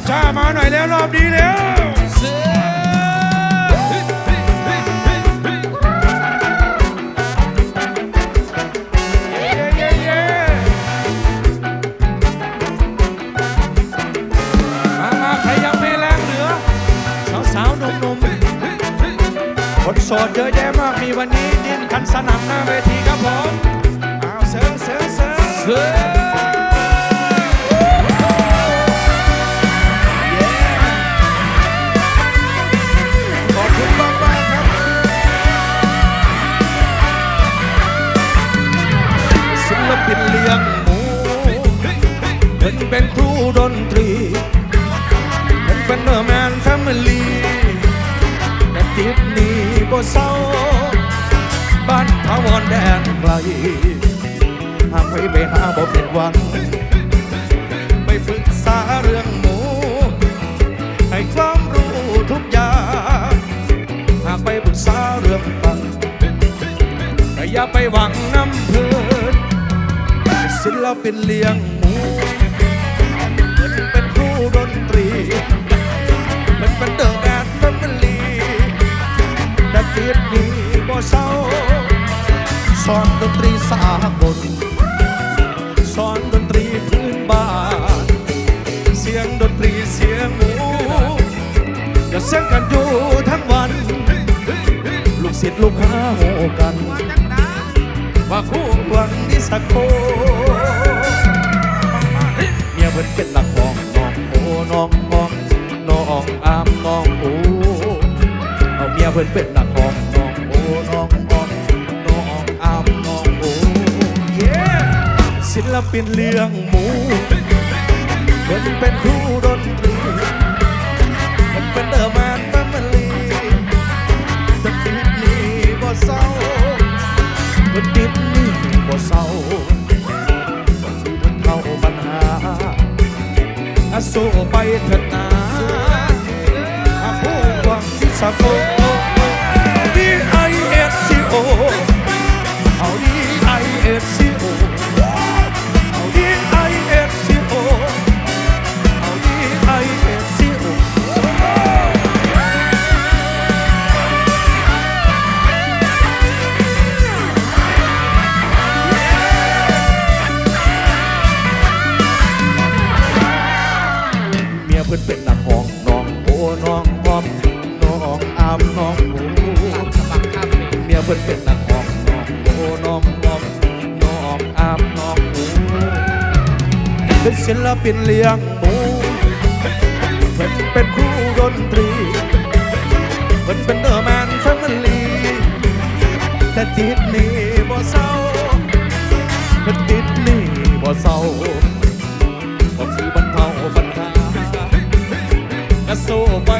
อบช้ามาหน่อยแล้วรอบดีแล้วเย้เย้เย้มามาใครยังไม่แรงเหลือสาวสาวหนุ่มๆคนโสดเยอะแยะมากมีวันนี้ดินกันสนั่นหน้าเวทีครับผม เอาเสร์ฟเสร์ฟเสร์ฟ ศิลปินเลี้ยงหมูเป็นเป็นครูดนตรีเป็นเป็นเดอร์แมนแฟมิลี่แต่ติดนี้บ่เศร้า บ้านทาวรแดนไกลหากไปไปหาบ่เป็นวัน ไปปรึกษาเรื่องหมู ให้ความรู้ทุกอย่างหากไปปรึกษาเรื่องปังแต่อย่าไปหวังน้ำ ศิลปินเลี้ยงหมูเป็นเป็นครูดนตรีเป็นเป็นเดอะแอนแฟมิลี่แต่ติดหนี้บ่เศร้าสอนดนตรีสากลสอนดนตรีพื้นบ้าน เสียงดนตรีเสียงหมูอย่าเสียงกันอยู่ทั้งวัน ลูกศิษย์ลูกค้าโหกัน ว่าคู่หวังนิสโกเมียเพิ่นเป็นนักร้องน้องโอ้น้องมองน้องอามน้องโอ้เอาเมียเพิ่นเป็นนักร้องน้องโอ้น้องมองน้องอามน้องโอ้เย้ศิลปินเลี้ยงหมูเพิ่นเป็นครูดนตรีเพิ่นเป็นเดอะแมนแฟมิลี่จะติดนี้บ่เศร้าเพิ่นติดนี้บ่เศร้า สู้ไปเถิดนาผู้หวังที่สะโกเพิ่นเป็นนักห้องน้องโอ้น้องมอมน้องอามน้องโอ้เมียเพิ่นเป็นนักห้องน้องโอ้น้องมอมน้องอามน้องโอ้เป็นศิลปินเลี้ยงหมูเพิ่นเป็นครูดนตรีเพิ่นเป็นเดอะแมนแฟมิลี่แต่ติดนี้บ่เศร้าเพิ่นติดนี้บ่เศร้า ก็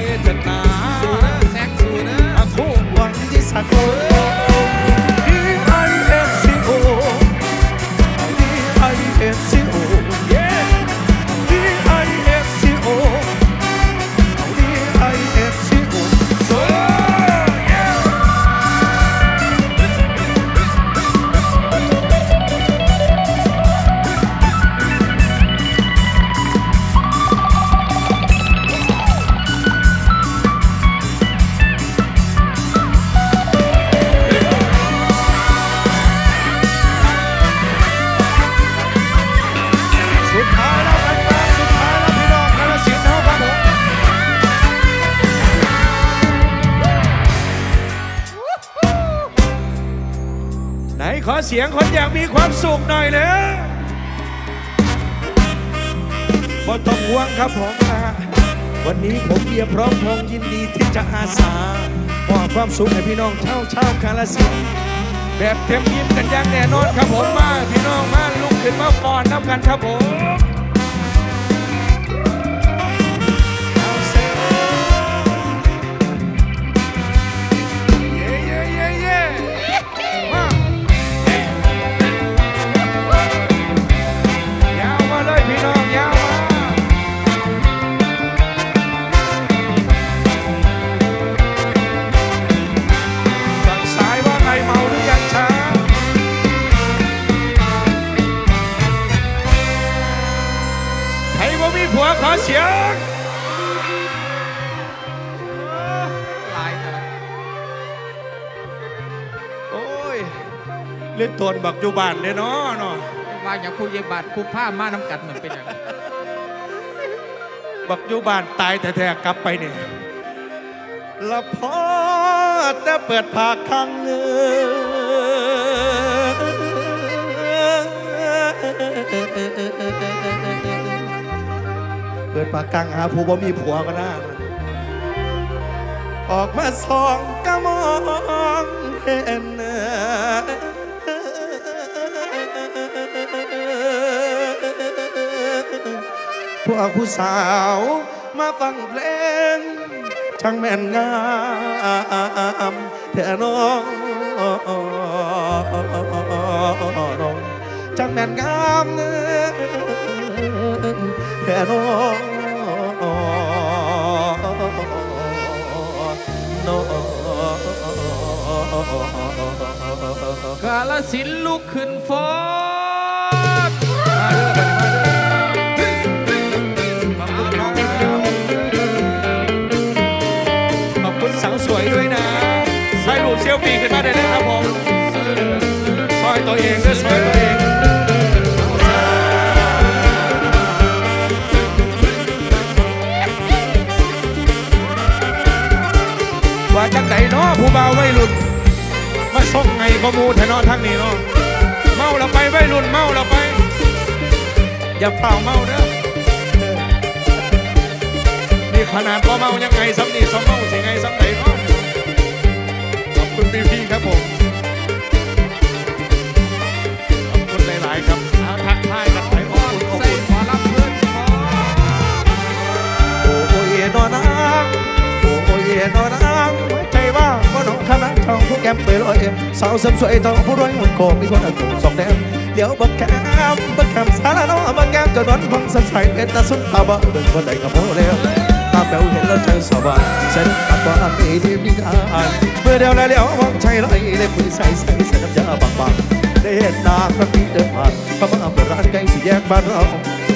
สียงคนอยากมีความสุขหน่อยเลยบ่ต้องห่วงครับผมนะ วันนี้ผมเบียร์พร้อมพงยินดีที่จะอาสามอบความสุขให้พี่น้องเชาเชาคาราลสิแบบเต็มยิ้มกันอย่างแน่นอนครับผมมาพี่น้องมาลุกขึ้นมาฟอนน้ำกันครับผม บักอยู่บ้านเด้เนาะเนาะว่าอย่างผู้เยี่ยมบาทผู้ผ้ามาน้ำกัดเหมือนเป็นอย่างบักอยู่บ้านตายแต่แท้ๆกลับไปเนี่ยละพอแต่เปิดผากข้างเงเปิดปากกังหาผู้บ่มีผัวก็น่าออกมาส่องก็มองเห็น พวกผู้สาวมาฟังเพลง ช่างแม่นงามแท่น้องช่างแม่นงามแท่น้องน้องกาลสินลุกขึ้นฟ้อนมา ขอบคุณครับขอบคุณสาวสวยด้วยนะใส่รูปเซลฟี่ขึ้นมาได้เลยครับผมซอยตัวเองด้วยซอยตัวเองว่าจังไหนเนาะผู้บ่าววัยรุ่นมาส่งไงข้อมูลแทนอทั้งนี้เนาะเมาเราไปวัยรุ่นเมาเราไป อย่าเปล่าเมาเด้อนี่ขนาดพอเมายังไงซ้ำนี่ซ้ำเมาสิไงซ้ำไหนเนาะขอบคุณพี่พี่ๆครับผมขอบคุณหลาย ๆ ครับอาทักทายกันไปขอบคุณขอบคุณหมอลำเพื่อนฟ้อนโอ้ยนอนางโอ้ยนอนางหัวใจว่างว่าน้องคณะช่องผู้แก้มไปลอยสาวเสริมสวยต้องผู้รวยหุ่นโคมมีคนอาตัวสองแดง เดี๋ยวบักแกมบักแกมสารน้องบักแก้มจะนอนพังสันใสเป็นตาสุดตาบ่เป็นคนใดกับโมเดลตาแป๋วเห็นแล้วใจสบายเส้นตัดว่ามีที่มีทานเมื่อเดียวแล้วเดี๋ยวมองใจไรเลยคุยใส่ใส่ใส่น้ำยาบางๆได้เห็นนาครั้งนี้เดินผ่านเข้ามาเปิดร้านใกล้สี่แยกบ้านเรา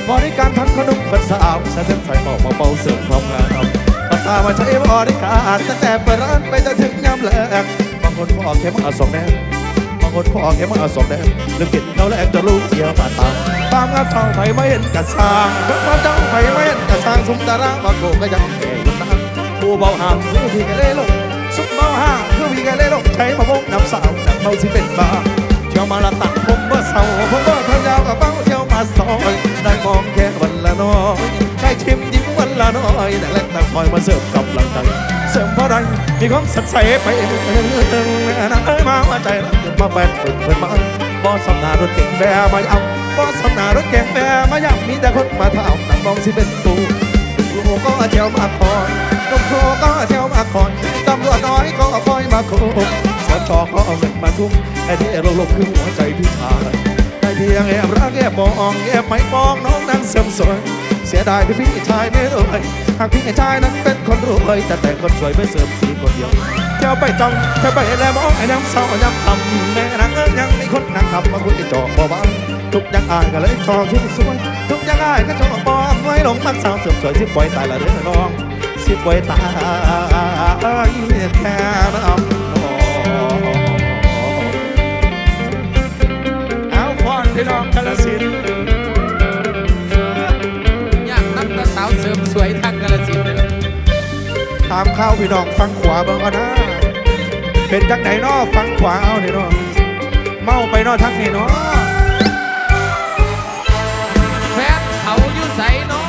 บริการทำขนมเป็นสาวใส่เส้นใส่หมอกมาเป่าเสริมความงามปากตามาใช้บริการตั้งแต่เปิดร้านไปจนถึงยามแลกบางคนขอกแค่มาสองแนว คนขอแค่มาสองแนวลืมกินเขาวแลกจะรู้เกี่ยวบาดตาความงามเท่าไฟไม่เห็นกระซางความเจ้าไฟไม่เห็นกระซางสมตารางบางโกก็ยังแก่อยู่นะผู้เบาหางคือพี่กันเล่ลงสุดเบาหางคือพี่กันเล่ลงใช้มะม่วงน้ำสาวหนักเมาสิเป็นบ้าเที่ยวมาละตัดผมว่าเศร้าผมว่าทายาวกับเป้าเที่ยวมาซอยได้มองแค่วันละน้อยได้ชิมยิ้มวันละน้อยแต่แรกแต่คอยมาเสริมกำลังใจ เสริมเพราะใดมีความสดใสไปเองนะเอ้ยมาว่าใจมาแฟนฝึกเป็นมาบอสำนารถเก่งแบมาเอาบอสำนารถเก่งแบมาย่ำมีแต่คนมาเท่าต่างมองสิเป็นตูลูกก็เที่ยวมาคอยลูกโคก็เที่ยวมาคอยตำรวจน้อยก็คอยมาคุมสชก็เอาเงินมาทุ่มไอ้ที่เราลงคือหัวใจพี่ชาย สียงแอบรักแอบมองแอบไม่มองน้องนั้นเสริมสวย เสียดายที่พี่ชายไม่รวยหากพี่ชายนั้นเป็นคนรวยแต่แต่งคนสวยไม่เสริมสีคนเดียวเที่ยวไปจ้องเที่ยวไปแล้วมองไอ้น้ำเศร้าน้ำต่ำแม่นางเอ้ยยังมีคนนั่งขับมาคุยจอบ่บ้างทุกอย่างอายก็เลยชอบชุดสวยทุกอย่างอายก็ชอบปองไว้หลงมันสาวเสริมสวยสิปล่อยตายละเด้องน้องสิปล่อยตายแค่น้ พี่น้องกาลสินธุ์อยากนับตาสาวเสริมสวยทางกาลสินธุ์เลยตามข้าวพี่น้องฟังขวาเบิ่งเอานะเป็นจังไหนเนาะฟังขวาเอานี่เนาะเมาไปเนาะทั้งนี่เนาะแฟนเขาอยู่ใสเนาะ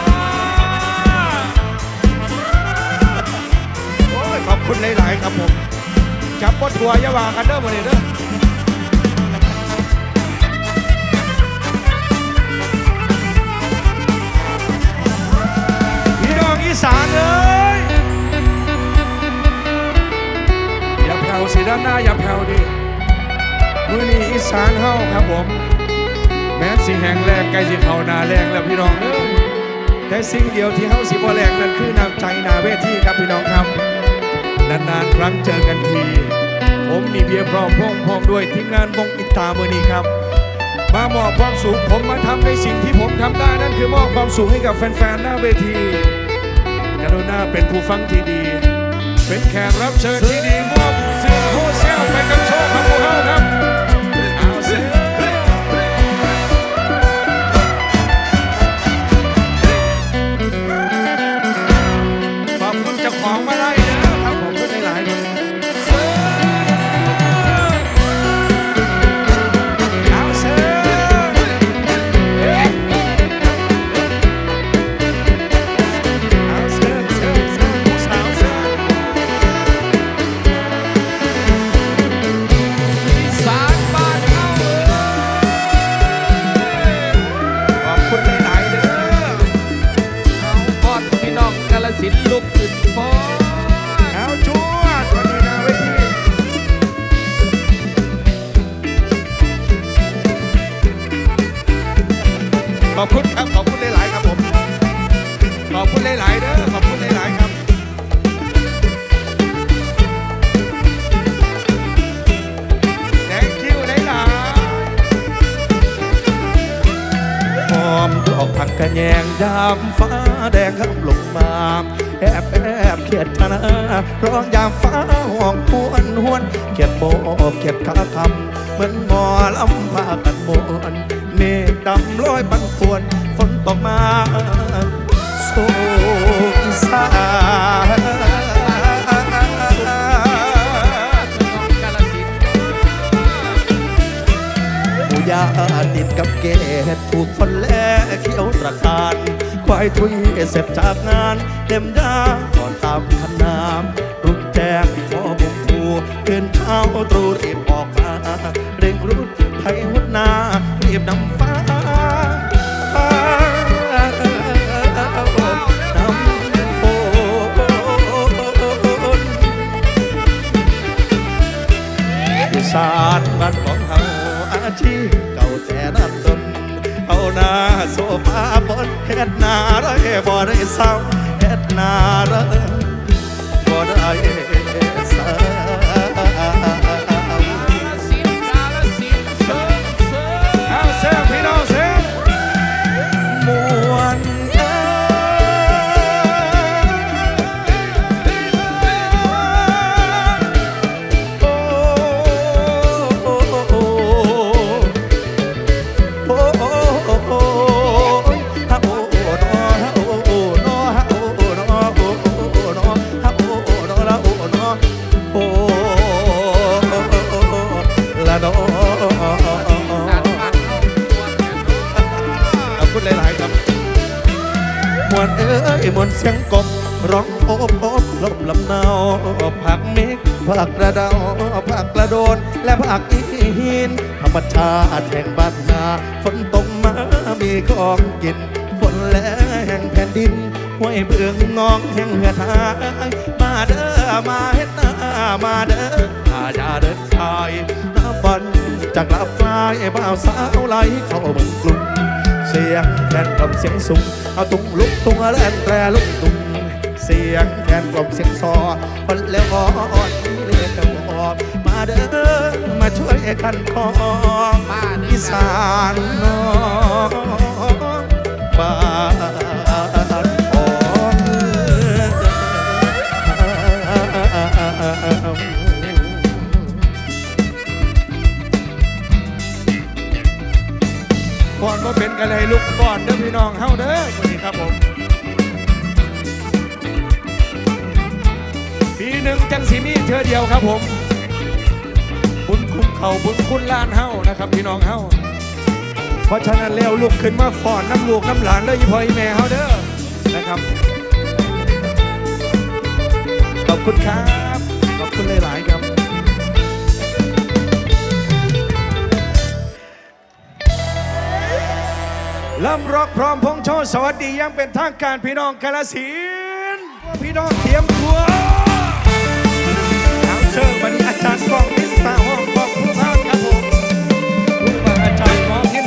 โอ้ยขอบคุณหลาย ๆ ครับผมจับบ่ทัวร์อยาวากันเด้อมื้อนี้เด้อ อีสานเอ้ยอย่าแผ่วสิด้านหน้าอย่าแผ่วดิมือนี้อีสานเฮาครับผม แม้สิแห้งแรงใกล้สิเขานาแรงแล้วพี่น้องเอ้ยแต่สิ่งเดียวที่เฮาสิบ่แรงนั่นคือน้ำใจนาเวทีครับพี่น้องครับนานๆครั้งเจอกันทีผมมีเบียร์พร้อมพร้อมพร้อมด้วยทีมงานวงอิตาเมื่อนี้ครับ มามอบความสุขผมมาทำในสิ่งที่ผมทำได้นั่นคือมอบความสุขให้กับแฟนๆหน้าเวที รุณาเป็นผู้ฟังที่ดี เป็นแขกรับเชิญที่ดี กผักกระแยงยามฟ้าแดงครับลงมา แอบแอบเขียดธนาร้องยามฟ้าห้องหวนหวนเขียดโบเขียดขาคำเหมือนหมอลำพากันมวนเมฆดำลอยปันป่วนฝนตกมาโซอีสาน ยาติดกับเกตถูกคนแลเขียวตระการควายทุยเสพจากงาน เต็มดาก่อนตามคันน้ำรุ่งแจ้งพอบุกบูเกินเท้าตรูรีบออกมา เร่งรุดไทยหุดนา รีบนำฟ้าฟ้ ได้เศร้าเฮ็ดนาไร เสียงกบร้องโอบโอบลบลำเนาผักเมฆผักกระดาผักกระโดน และผักอีหินธรรมชาติแห่งบ้านนาฝนตกมามีของกินฝนแลแห่งแผ่นดินห้วยเบืองงองแห่งเหือทางมาเด้อมาเฮ็ดนามาเด้ออาญาเดินทายน้ำบอลจากลาฟ้ายบ่าวสาวไหลเข้าเมืองกรุง สียงแคนกล่อมเสียงสูงเอาตุงลุกตุงแลนแตรลุกตุงเสียงแคนกล่อมเสียงซอคนแล้วอ่อนเลือดกระบอกมาเด้อมาช่วยกันคองมาเด้ออีสานน้องบ้า ครับผม บุญคุ้มเขาบุญคุณล้านเฮานะครับพี่น้องเฮาเพราะฉะนั้นแล้วลุกขึ้นมาฟอนน้ำลูกน้ำหลานเลยพ่ออีแม่เฮาเด้อนะครับ ขอบคุณครับ ขอบคุณหลายๆครับลำร็อกพร้อมพงโชว์สวัสดียังเป็นทางการพี่น้องกาลสินพี่น้องเตรียมตัวาจารย์กองมิสตาห้องกองผู้พานครับผมผู้บาอาจารย์หมอพิน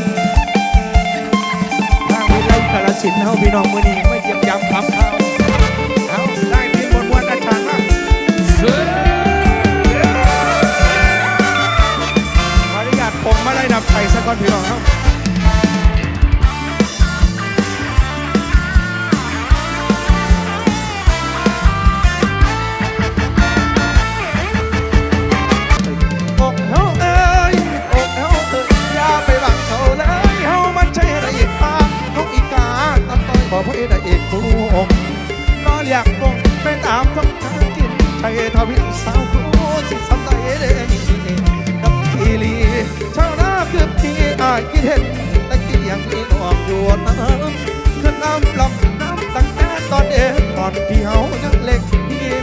ทางวิไลกาลสินธุ์เฮาพี่น้องมื้อ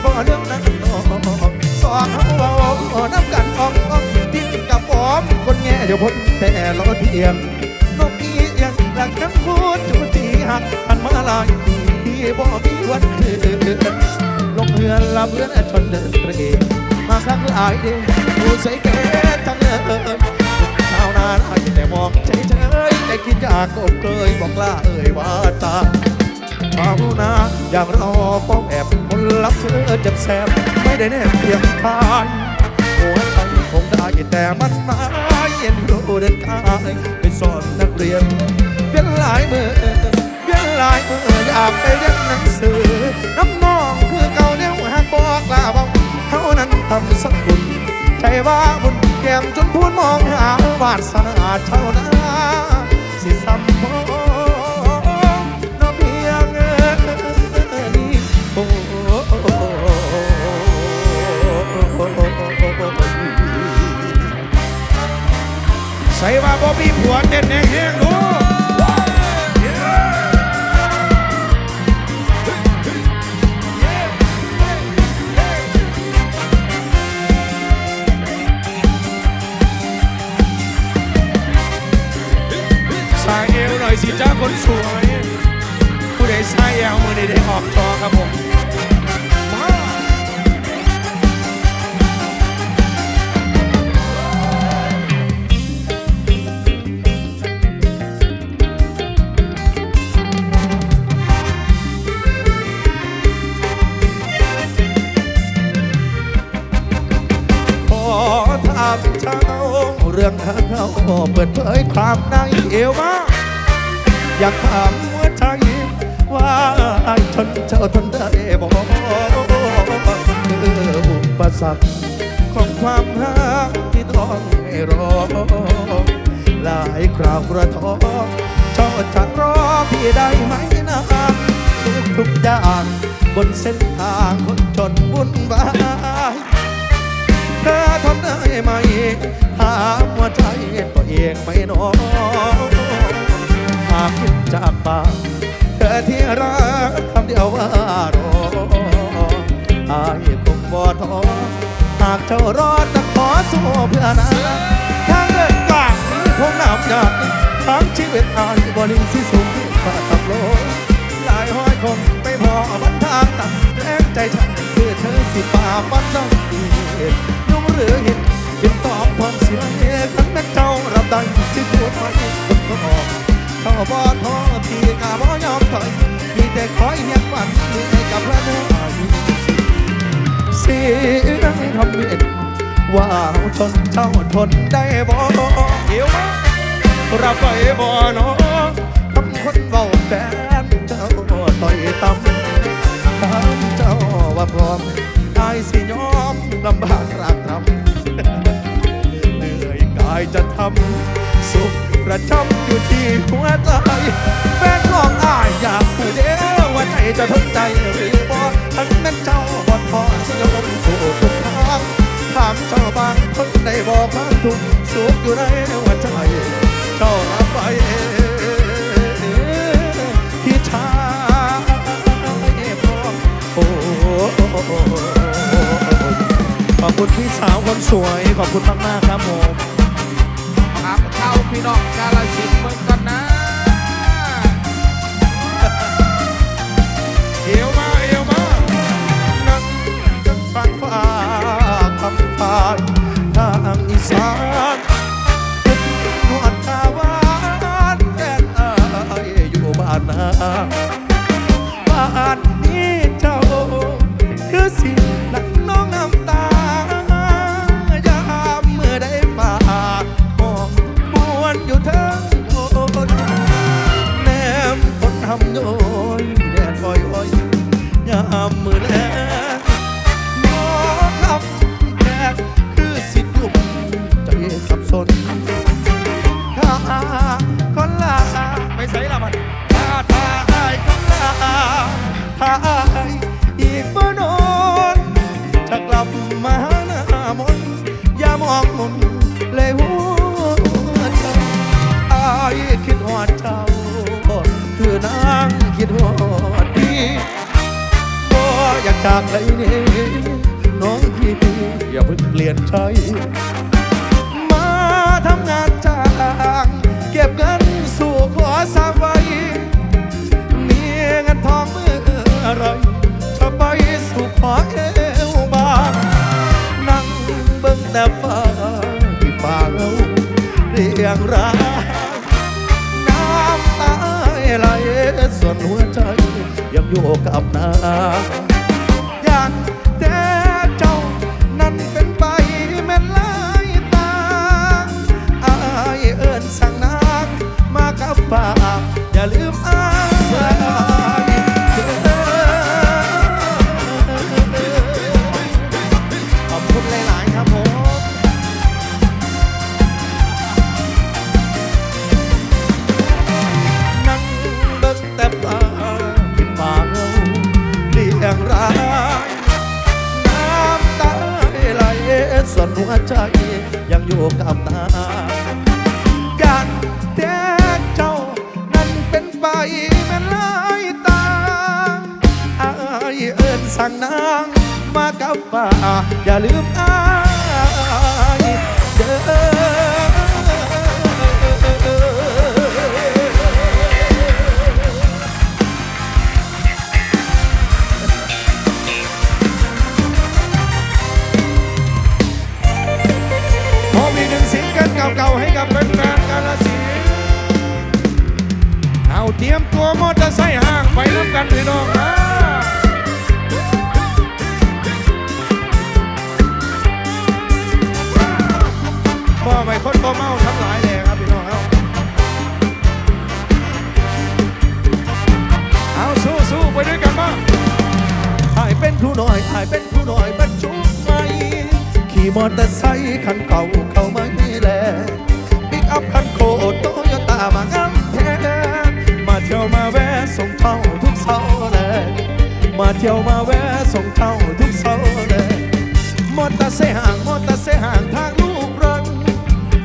บ่เรื่องนั้นดอกสองเฮาเว้าน้ำกันออกออกดิ้นกับปอมคนแง่เดี๋ยวพ้นแต่รอเทียมนกอียังหลักน้ำพูดจุตีหักพันมาลายปีบ่มีวันคืนลงเรือลำเรือชนเดินเตรมาครั้งหลายเดผู้ใส่เกตทั้งเอิญชาวนาได้แต่มองเฉยๆแต่คิดอยากกบเกยบอกลาเอ่ยว่าตา ชาวนาอย่างเราป้องแอบคนรับเธอเจ็บแสบไม่ได้แน่เพียงทายหัวใจคงได้แต่มันมาเย็นรู้เดินกายไปสอนนักเรียนเพียนหลายมือเพียนหลายมืออยากไปเรียนหนังสือน้ำนองคือเก่าเดียวหากบอกลาบอกเท่านั้นทำสักบุญใจว่าบุญแก้มจนพูนมองหาวาสนาชาวนาสิสัมพอ เรื่องข้าเขาเปิดเผยความในเอวมาอยากถามหัวใจว่าชนเจ้าทนได้บ่คืออุปสรรคของความรักที่ต้องให้รอ หลายคราวกระทอเจ้าจะรอพี่ได้ไหมนานทุกทุกๆอย่างบนเส้นทางคนจนวุ่นวาย เธอทนได้ไหมถามว่าใจตัวเองไม่น้อยหากคิดจากปากเธอที่รักคำเดียวว่ารออายคงบ่ท้อหากเจ้ารอดจะขอสู้เพื่อนาทางเดินกลางนี้คงน้ำยากทั้งชีวิตอายบ่นิ่งสิสูงฝ่าตับโลกหลายห้อยคงไม่พอมันทางตัดแรงใจฉันคือเธอสิป่ามันต้องดี อเห็นเห็นตอบความเสียเหตุทั้งแม่เจ้ารับได้ที่พูดไม่คนก็ออกเขาบ่ท้อพี่กะบ่ยอมถอยมีแต่คอยเฮียนฝันมีให้กับพระเนื้อเสียงทำเม็ดว่าชนเจ้าทนได้บ่เดี๋ยวมารับไปบ่เนาะทำคนเบาแฟนเจ้าต่อยต่ำถามเจ้าว่าพร้อมอายสิยอม ลำบากรักทำเหนื่อยกายจะทำสุขประจำอยู่ที่หัวใจแฟนของอายอยากผู้เดียวว่าใจจะทนใจหรือบ่ทั้งนั้นเจ้าบ่ทอสยอมสู่ทุกทางถามเจ้าบางคนได้บอกความทุกสุขอยู่ในหัวใจเจ้ารับไป สวยขอบคุณมากมาก ๆ ครับผมครับเข้าพี่น้องกาลสิน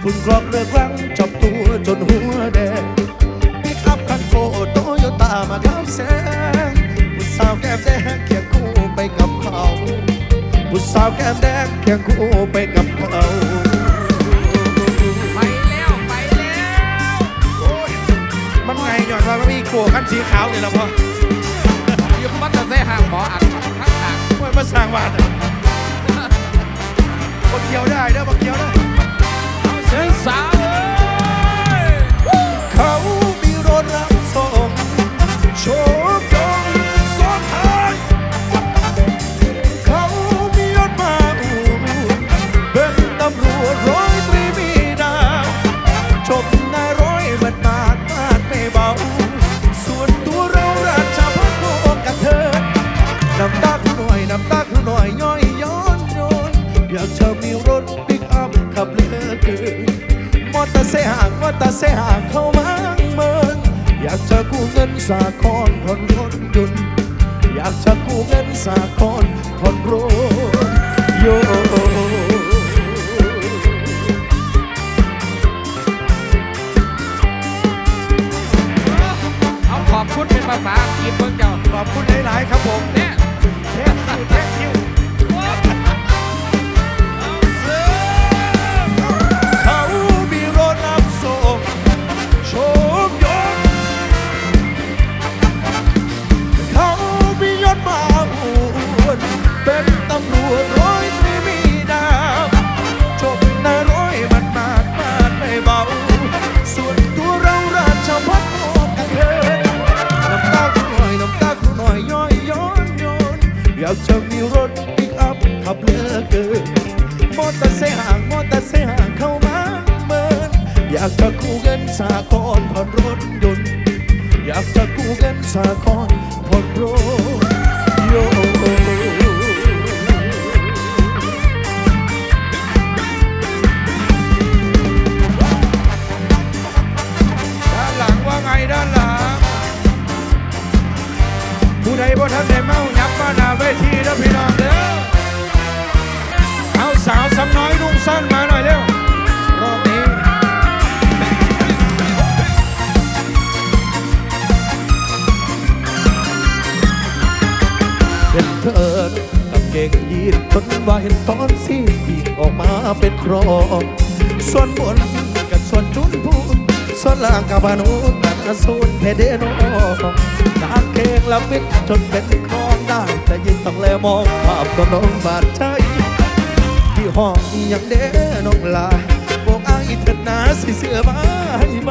ฝุ่นกรอบเลือกรังจับตัวจนหัวแดงปิกอัพคันโคโตโยต้ามาขับแสงผู้สาวแก้มแดงเคียงคู่ไปกับเขาผู้สาวแก้มแดงเคียงคู่ไปกับเขาไปแล้วไปแล้วโอ้มันไงหย่อนว่ามันมีโกคันสีขาวเนี่ยละพ่ออยุคมันจะใส่ห่างหมออัดทั้งทางมันมาสร้างวาดอะบักเกียวได้เด้อบักเกียวได้อ สาวเขามีรถรับส่งโชคดงสดท้ายเขามียศมาอูเป็นตำรวจร้อยตรีมีดาวจบนายร้อยมันมากมากไม่เบา ส่วนตัวเราราชพัฒโลกันเถิดน้ำตาคุณหน่อยน้ำตาคุณหน่อยย้อยย้อนโยนอยากจะมีรถปิกอัพขับเลือเกิน เตอร์ไซค์ห่างมอเตอร์ไซค์ห่างเข้ามาเมินอยากจะกู้เงินสากลผ่อนรถยนต์อยากจะกู้เงินสากลผ่อนรถยนต์เอาขอบคุณเป็นภาษาอังกฤษเพิ่งเจ้าขอบคุณหลาย ๆ ครับผมเนี่ยแท็กคิวแท็กคิวเขา รถยนต์ อยากจะกู้เงินสากร ครองส่วนบนกับส่วนจุนพูนส่วนล่างกับพานุกันสูนเพเดโนกาเกงละมิดจนเป็นครองได้ แต่ยินต้องแลมองภาพก็น้องบาดใจที่ห้องยังเด้น้องลาบอกอ้ายเถิดนาสิเสื้อมาให้ไหม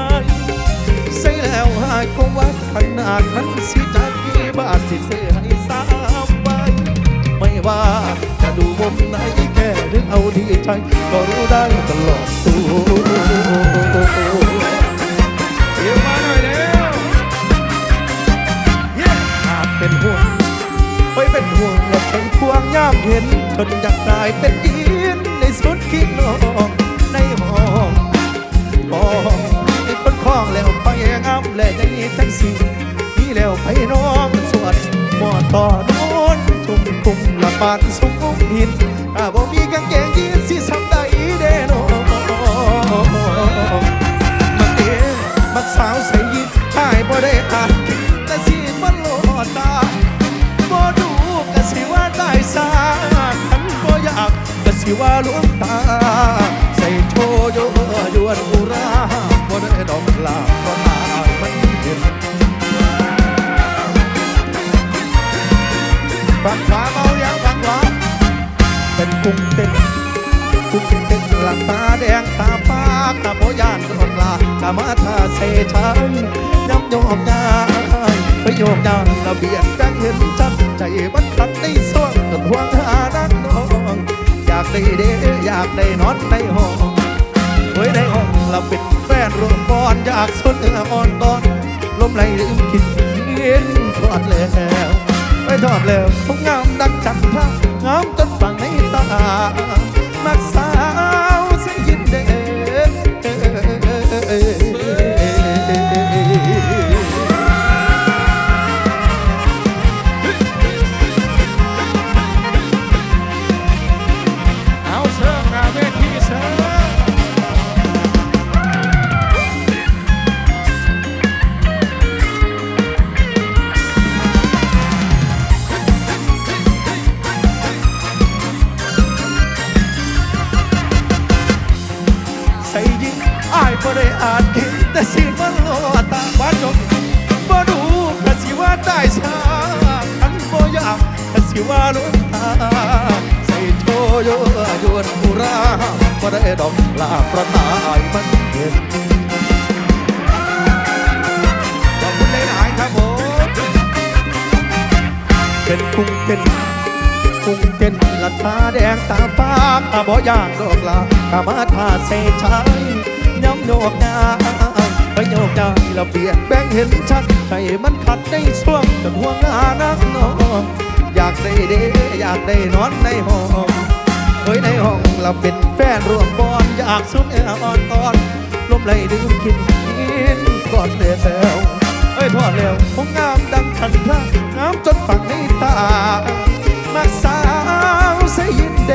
ใส่แล้วหายก็ว่าขนาดนั้นสิจากกี่บาทที่ซื้อให้สามใบไม่ว่า จะดูมุมไหนแค่นึกเอาดีใจ ก็รู้ได้ตลอดตัวเดี๋ยวมาหน่อยเร็วหากเป็นห่วงไม่เป็นห่วงและเป็นพวงย่ามเห็นจนอยากกลายเป็นยินในสุดคิดนองในห้องมองในคนคล้องแล้วไปงามและได้ทั้งสิ่งนี่แล้วไปน้องสวดหมอตอน กุมละปานสุมหินถ้าบ่มีกางเกงยีนสิทำได้เด้นมักเอ๋มักสาวใส่ยินหายบ่ได้อ่านแต่สิมันโลดตาบ่ดูก็สิว่าได้สาคันบ่อยากก็สิว่าลวงตา ใส่โชว์โยยวนอุราบ่ได้ดอกลา กุ้งเต้นผู้เป็นเป็นหลังตาแดงตาปากตาโบยานรถลากามาทาเสชันย้ำโยมยายไปโยมยายระเบียดแบงเห็นชัดใจมันตัดในส่วงจนห่วงหานักน้องอยากได้เดอยากได้นอนในห้องไว้ในห้องเราเป็นแฟนรวมบอนอยากสุดเนื้ออ่อนตอนลมไหลลืมคิดเย็นทอดแล้วไปทอดแล้วคงงามดังจันทรางามจนฝัง ในตามักสา บ่ได้ดอกลาประตายมันเห็นขอบคุณหลายครับผมเป็นกุ้งเป็นกุ้งเป็นลัดตาแดงตาฟ้าตาบ่ย่างดอกลากามาทาเสชัยย้ำโยกงาไปโยกงาระเบียดแบ่งเห็นชัดให้มันขัดในช่วงจนห่วงหานักน้องอยากได้เดอยากได้นอนในห้อง ยในห้องเราเป็นแฟนร่วมบอนอยากสุดแอ่อนตอนลมไหลดื่มกินก่อนเลยแล้วเอ้ยทอดแล้วผมงามดังขันท่างามจนฝังในตามัสาวเสียยินเด